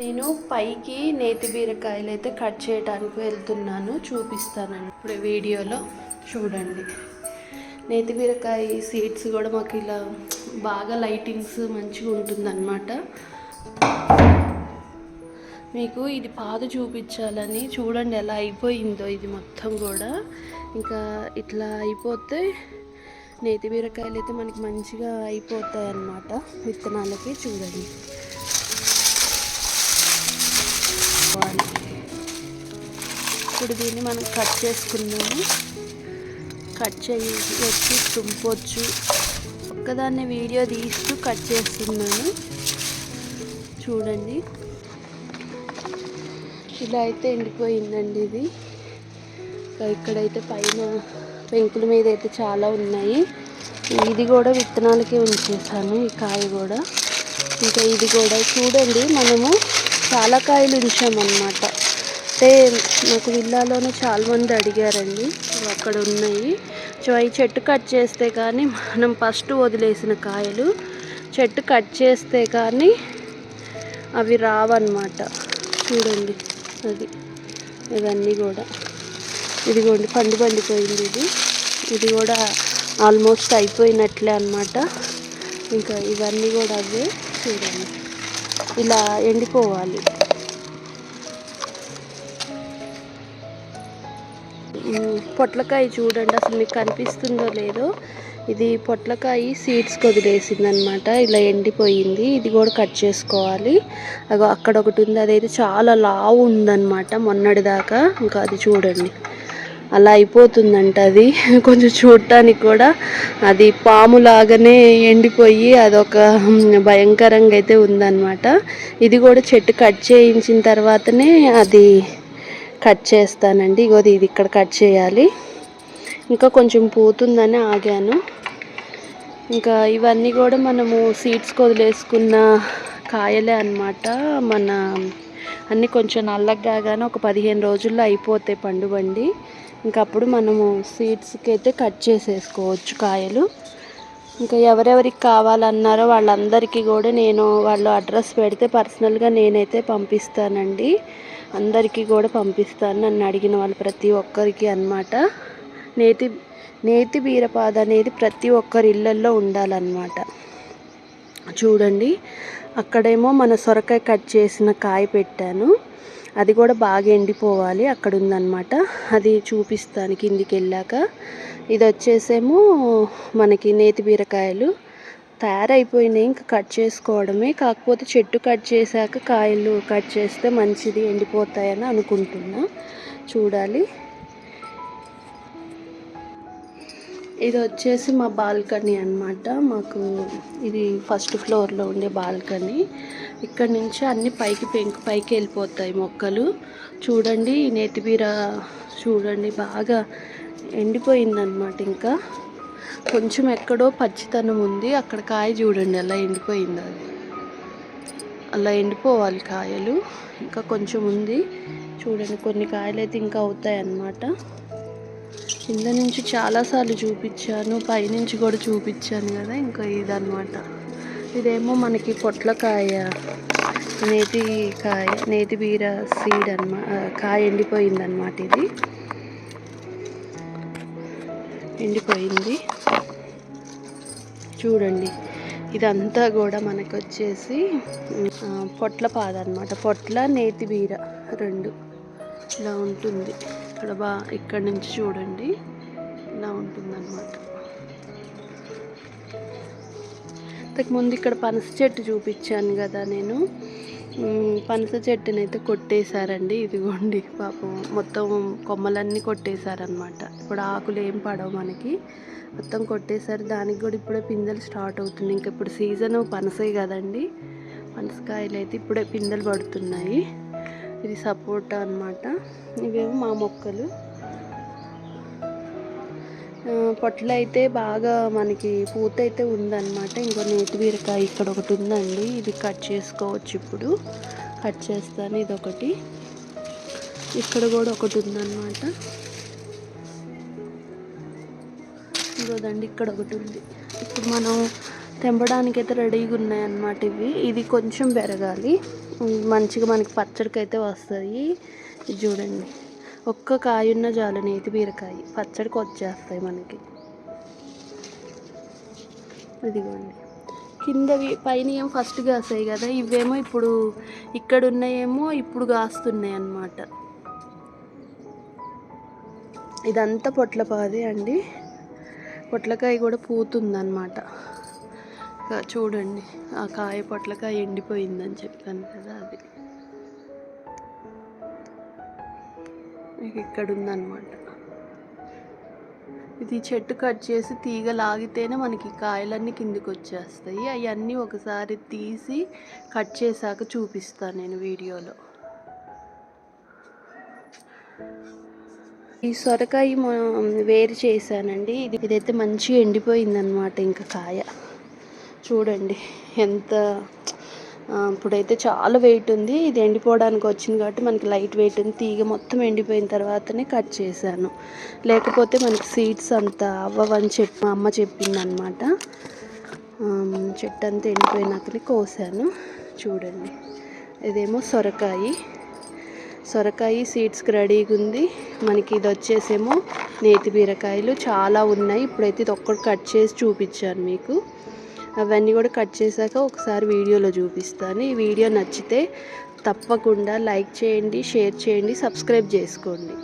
నేను పైకి నేతి బీరకాయలు అయితే కట్ చేయడానికి వెళ్తున్నాను చూపిస్తానండి ఇప్పుడు వీడియోలో. చూడండి. నేతి బీరకాయ సీడ్స్ కూడా మాకు ఇలా బాగా లైటింగ్స్ మంచిగా ఉంటుందన్నమాట. మీకు ఇది పాదు చూపించాలని చూడండి ఎలా అయిపోయిందో ఇది మొత్తం కూడా. ఇంకా ఇట్లా అయిపోతే నేతి బీరకాయలు అయితే మనకి మంచిగా అయిపోతాయి అన్నమాట విత్తనాలకి చూడండి. పెట్టుకోవాలి ఇప్పుడు దీన్ని మనం కట్ చేసుకున్నాము కట్ చేయి వచ్చి తుంపొచ్చు. ఒక్కదాన్ని వీడియో తీస్తూ కట్ చేస్తున్నాను. చూడండి. ఇలా అయితే ఎండిపోయిందండి ఇది. ఇక్కడైతే పైన పెంకుల మీద అయితే చాలా ఉన్నాయి. ఇది కూడా విత్తనాలకే ఉంచేసాను ఈ కాయ కూడా. ఇంకా ఇది కూడా చూడండి మనము చాలా కాయలు ఉంచామన్నమాట అంటే నాకు విల్లాలోనే చాలా మంది అడిగారండి. అక్కడ ఉన్నాయి. సో ఈ చెట్టు కట్ చేస్తే కానీ మనం ఫస్ట్ వదిలేసిన కాయలు చెట్టు కట్ చేస్తే కానీ అవి రావన్నమాట. చూడండి. అది. ఇవన్నీ కూడా. ఇదిగోండి పండు పండిపోయింది ఇది. ఇది కూడా ఆల్మోస్ట్ అయిపోయినట్లే అనమాట ఇంకా ఇవన్నీ కూడా అవే. చూడండి. ఇలా ఎండిపోవాలి. పొట్లకాయ చూడండి అసలు మీకు కనిపిస్తుందో లేదో. ఇది పొట్లకాయ సీడ్స్ వదిలేసింది అనమాట ఇలా ఎండిపోయింది. ఇది కూడా కట్ చేసుకోవాలి. అగో అక్కడ ఒకటి ఉంది అదైతే చాలా లావు ఉందన్నమాట మొన్నటి దాకా. ఇంకా అది చూడండి. అలా అయిపోతుందంట అది. కొంచెం చూడటానికి కూడా అది పాము లాగానే ఎండిపోయి అదొక భయంకరంగా అయితే ఉందన్నమాట. ఇది కూడా చెట్టు కట్ చేయించిన తర్వాతనే అది కట్ చేస్తానండి. ఇగోది ఇది ఇక్కడ కట్ చేయాలి. ఇంకా కొంచెం పోతుందని ఆగాను. ఇంకా ఇవన్నీ కూడా మనము సీడ్స్ వదిలేసుకున్న కాయలే అన్నమాట. మన అన్నీ కొంచెం నల్లగాగానే ఒక పదిహేను రోజుల్లో అయిపోతాయి పండుబండి ఇంకా అప్పుడు మనము సీడ్స్కి అయితే కట్ చేసేసుకోవచ్చు కాయలు. ఇంకా ఎవరెవరికి కావాలన్నారో వాళ్ళందరికీ కూడా నేను వాళ్ళు అడ్రస్ పెడితే పర్సనల్గా నేనైతే పంపిస్తానండి. అందరికీ కూడా పంపిస్తాను నన్ను అడిగిన వాళ్ళు ప్రతి ఒక్కరికి అన్నమాట. నేతి నేతి బీరపాద అనేది ప్రతి ఒక్కరి ఇళ్ళల్లో ఉండాలన్నమాట. చూడండి. అక్కడేమో మన సొరకాయ కట్ చేసిన కాయ పెట్టాను. అది కూడా బాగా ఎండిపోవాలి. అక్కడ ఉందన్నమాట అది చూపిస్తాను కిందికి వెళ్ళాక ఇది వచ్చేసేమో మనకి నేతి బీరకాయలు. తయారైపోయినాయి. ఇంకా కట్ చేసుకోవడమే. కాకపోతే చెట్టు కట్ చేశాక కాయలు కట్ చేస్తే మంచిది ఎండిపోతాయని అనుకుంటున్నా. చూడాలి. ఇది వచ్చేసి మా బాల్కనీ అన్నమాట. మాకు ఇది ఫస్ట్ ఫ్లోర్లో ఉండే బాల్కనీ. ఇక్కడ నుంచి అన్ని పైకి పెంకు పైకి వెళ్ళిపోతాయి మొక్కలు. చూడండి నేతిబీర చూడండి బాగా ఎండిపోయిందనమాట ఇంకా. కొంచెం ఎక్కడో పచ్చితనం ఉంది. అక్కడ కాయ చూడండి అలా ఎండిపోయింది అది. అలా ఎండిపోవాలి కాయలు. ఇంకా కొంచెం ఉంది. చూడండి కొన్ని కాయలు అయితే ఇంకా అవుతాయి అన్నమాట కింద నుంచి చాలాసార్లు చూపించాను పైనుంచి కూడా చూపించాను కదా ఇంకా ఇదన్నమాట. ఇదేమో మనకి పొట్లకాయ నేతి కాయ నేతి బీర సీడ్ అనమా కాయ ఎండిపోయింది అనమాట ఇది. ఎండిపోయింది. చూడండి ఇదంతా కూడా మనకు వచ్చేసి పొట్ల పాద అనమాట పొట్ల నేతి బీర రెండు ఇలా ఉంటుంది. ఇక్కడ బా ఇక్కడ నుంచి చూడండి. ఇలా ఉంటుందన్నమాట. అనమాట ముందు ఇక్కడ పనస చెట్టు చూపించాను కదా నేను. పనస చెట్టుని అయితే కొట్టేశారండి. ఇదిగోండి పాపం మొత్తం కొమ్మలన్నీ కొట్టేశారనమాట ఇప్పుడు ఆకులు ఏం పడవు మనకి. మొత్తం కొట్టేశారు. దానికి కూడా ఇప్పుడే పిందెలు స్టార్ట్ అవుతుంది ఇంకా ఇప్పుడు సీజన్ పనసే కదండి. పనసకాయలు అయితే ఇప్పుడే పిందెలు పడుతున్నాయి. ఇది సపోటా అన్నమాట. ఇవేమో మా మొక్కలు. ఆ, అయితే బాగా మనకి పూత అయితే ఉందన్నమాట. ఇంకో నేతి బీరకాయ ఇక్కడ ఒకటి ఉందండి. ఇది కట్ చేసుకోవచ్చు ఇప్పుడు. కట్ చేస్తాను ఇది ఒకటి ఇక్కడ కూడా ఒకటి ఉందన్నమాట. ఇంకోదండి ఇక్కడ ఒకటి ఉంది. ఇప్పుడు మనం తెంపడానికి అయితే రెడీగా ఉన్నాయి అన్నమాట ఇవి. ఇది కొంచెం పెరగాలి. మంచిగా మనకి పచ్చడికి అయితే వస్తాయి. ఇది చూడండి. ఒక్క కాయ ఉన్న చాలు నేతి బీరకాయ. పచ్చడికి వచ్చేస్తాయి మనకి. ఇదిగోండి. కిందవి పైన ఏం ఫస్ట్ కాసాయి కదా. ఇవేమో ఇప్పుడు ఇక్కడ ఉన్నాయేమో ఇప్పుడు కాస్తున్నాయి అన్నమాట ఇదంతా పొట్లపాదే అండి. పొట్లకాయ కూడా పూతుందన్నమాట. చూడండి ఆ కాయ పొట్లకాయ ఎండిపోయిందని చెప్పాను కదా అది. ఇక్కడ ఉందన్నమాట ఇది చెట్టు కట్ చేసి తీగ లాగితేనే మనకి కాయలన్నీ కిందికి వచ్చేస్తాయి అవన్నీ ఒకసారి తీసి కట్ చేశాక చూపిస్తాను నేను వీడియోలో. ఈ సొరకాయ వేరు చేశానండి. ఇది ఇదైతే మంచిగా ఎండిపోయిందనమాట ఇంకా కాయ. చూడండి ఎంత ఇప్పుడైతే చాలా వెయిట్ ఉంది. ఇది ఎండిపోవడానికి వచ్చింది కాబట్టి మనకి లైట్ వెయిట్ ఉంది. తీగ మొత్తం ఎండిపోయిన తర్వాతనే కట్ చేశాను. లేకపోతే మనకి సీడ్స్ అంత అవ్వవని చెప్పి మా అమ్మ చెప్పింది అనమాట చెట్టు అంతా ఎండిపోయినాకనే కోసాను. చూడండి. ఇదేమో సొరకాయ. సొరకాయ సీడ్స్కి రెడీగా ఉంది. మనకి ఇది వచ్చేసేమో నేతి బీరకాయలు చాలా ఉన్నాయి. ఇప్పుడైతే ఇది ఒక్కటి కట్ చేసి చూపించాను మీకు. అవన్నీ కూడా కట్ చేశాక ఒకసారి వీడియోలో చూపిస్తాను. ఈ వీడియో నచ్చితే తప్పకుండా లైక్ చేయండి షేర్ చేయండి సబ్స్క్రైబ్ చేసుకోండి.